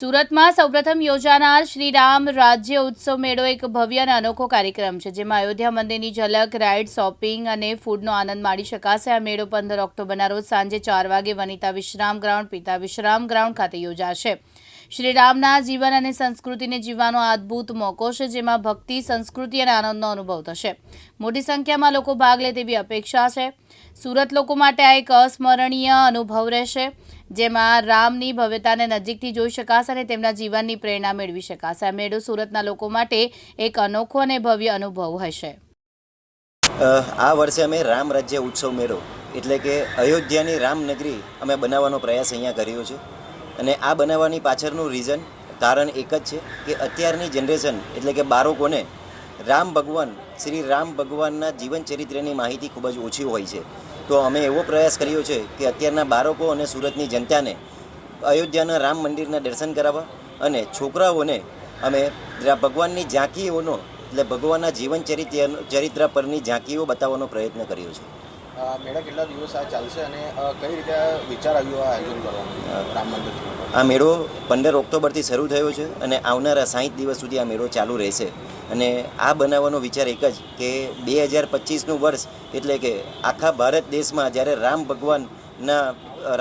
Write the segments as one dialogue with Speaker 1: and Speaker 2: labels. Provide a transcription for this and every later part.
Speaker 1: સુરતમાં સૌપ્રથમ યોજાનાર શ્રીરામ રાજ્ય ઉત્સવ મેળો એક ભવ્ય અને અનોખો કાર્યક્રમ છે, જેમાં અયોધ્યા મંદિરની ઝલક, રાઇડ, શોપિંગ અને ફૂડનો આનંદ માણી શકાશે. આ મેળો પંદર ઓક્ટોબરના રોજ સાંજે ચાર વાગે વનિતા વિશ્રામ ગ્રાઉન્ડ, પિતા વિશ્રામ ગ્રાઉન્ડ ખાતે યોજાશે. શ્રી રામના જીવન અને સંસ્કૃતિને જીવવાનો અદ્ભુત મોકો છે, જેમાં ભક્તિ, સંસ્કૃતિ અને આનંદનો અનુભવ થશે. મોટી સંખ્યામાં લોકો ભાગ લે તેવી અપેક્ષા છે. સુરત લોકો માટે આ એક અસ્મરણીય અનુભવ રહેશે, જેમાં રામની ભવ્યતાને નજીકથી જોઈ શકાશે અને તેમના જીવનની પ્રેરણા મેળવી શકાશે. આ મેળો સુરતના લોકો માટે એક અનોખો અને ભવ્ય અનુભવ હશે.
Speaker 2: આ વર્ષે અમે રામ રાજ્ય ઉત્સવ મેળો, એટલે કે અયોધ્યાની રામનગરી અમે બનાવવાનો પ્રયાસ અહીંયા કર્યો છે. અને આ બનાવવાની પાછળનું રીઝન કારણ એક જ છે કે અત્યારની જનરેશન એટલે કે બાળકોને રામ ભગવાન, શ્રી રામ ભગવાનના જીવન ચરિત્રની માહિતી ખૂબ જ ઓછી હોય છે. તો અમે એવો પ્રયાસ કર્યો છે કે અત્યારના બાળકો અને સુરતની જનતાને અયોધ્યાના રામ મંદિરના દર્શન કરાવવા અને છોકરાઓને અમે ભગવાનની ઝાંકીઓનો એટલે ભગવાનના જીવન ચરિત્ર ચરિત્ર પરની ઝાંકીઓ બતાવવાનો પ્રયત્ન કર્યો છે.
Speaker 3: મેળા કેટલા દિવસ આ ચાલશે અને કઈ રીતે વિચાર આવ્યો આ આયોજન કરવાનું
Speaker 2: આ મેળો પંદર ઓક્ટોબરથી શરૂ થયો છે અને આવનારા સાહીઠ દિવસ સુધી આ મેળો ચાલુ રહેશે. અને આ બનાવવાનો વિચાર એક જ કે બે હજાર પચીસનું વર્ષ એટલે કે આખા ભારત દેશમાં જ્યારે રામ ભગવાનના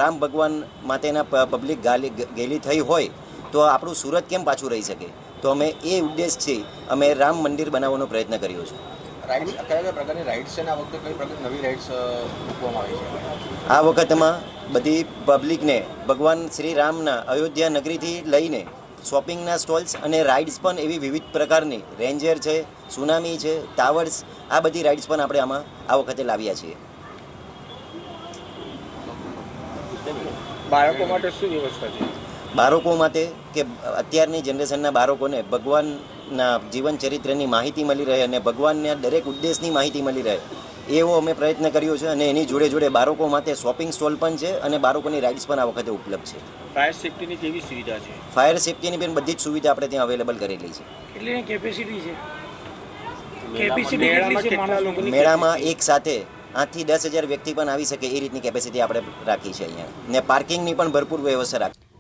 Speaker 2: રામ ભગવાન માટેના પબ્લિક ગાલી ગેલી થઈ હોય તો આપણું સુરત કેમ પાછું રહી શકે? તો અમે એ ઉદ્દેશથી અમે રામ મંદિર બનાવવાનો પ્રયત્ન કર્યો છે.
Speaker 3: રાઇડ્સ કયા કયા પ્રકારની રાઇડ્સ છે અને આ વખતે કઈ પ્રકારની નવી રાઇડ્સ મૂકવામાં આવી છે?
Speaker 2: આ વખતમાં બધી પબ્લિકને ભગવાન શ્રી રામના અયોધ્યા નગરીથી લઈને શોપિંગના સ્ટોલ્સ અને રાઇડ્સ પણ એવી વિવિધ પ્રકારની રેન્જર છે સુનામી છે ટાવર્સ આ બધી રાઇડ્સ પણ આપણે આમાં આ વખતે લાવ્યા છીએ.
Speaker 3: બાળકો માટે શું વ્યવસ્થા છે?
Speaker 2: બાળકો માટે કે અત્યારની જનરેશનના બાળકોને ભગવાનના જીવન ચરિત્રની માહિતી મળી રહે અને ભગવાનના દરેક ઉદ્દેશની માહિતી મળી રહે એવો અમે પ્રયત્ન કર્યો છે અને એની જોડે જોડે બાળકો માટે શોપિંગ સ્ટોલ પણ છે અને બાળકોની રાઇડ્સ પણ આ વખતે ઉપલબ્ધ છે.
Speaker 4: ફાયર સેફ્ટીની કેવી સુવિધા છે?
Speaker 2: ફાયર સેફ્ટીની પણ બધી જ સુવિધા આપણે ત્યાં અવેલેબલ કરેલી છે.
Speaker 5: કેટલી કેપેસિટી છે
Speaker 2: મેળામાં એક સાથે આઠથી દસ હજાર વ્યક્તિ પણ આવી શકે એ રીતની કેપેસિટી આપણે રાખી છે અહીંયા. ને પાર્કિંગની પણ ભરપૂર વ્યવસ્થા રાખી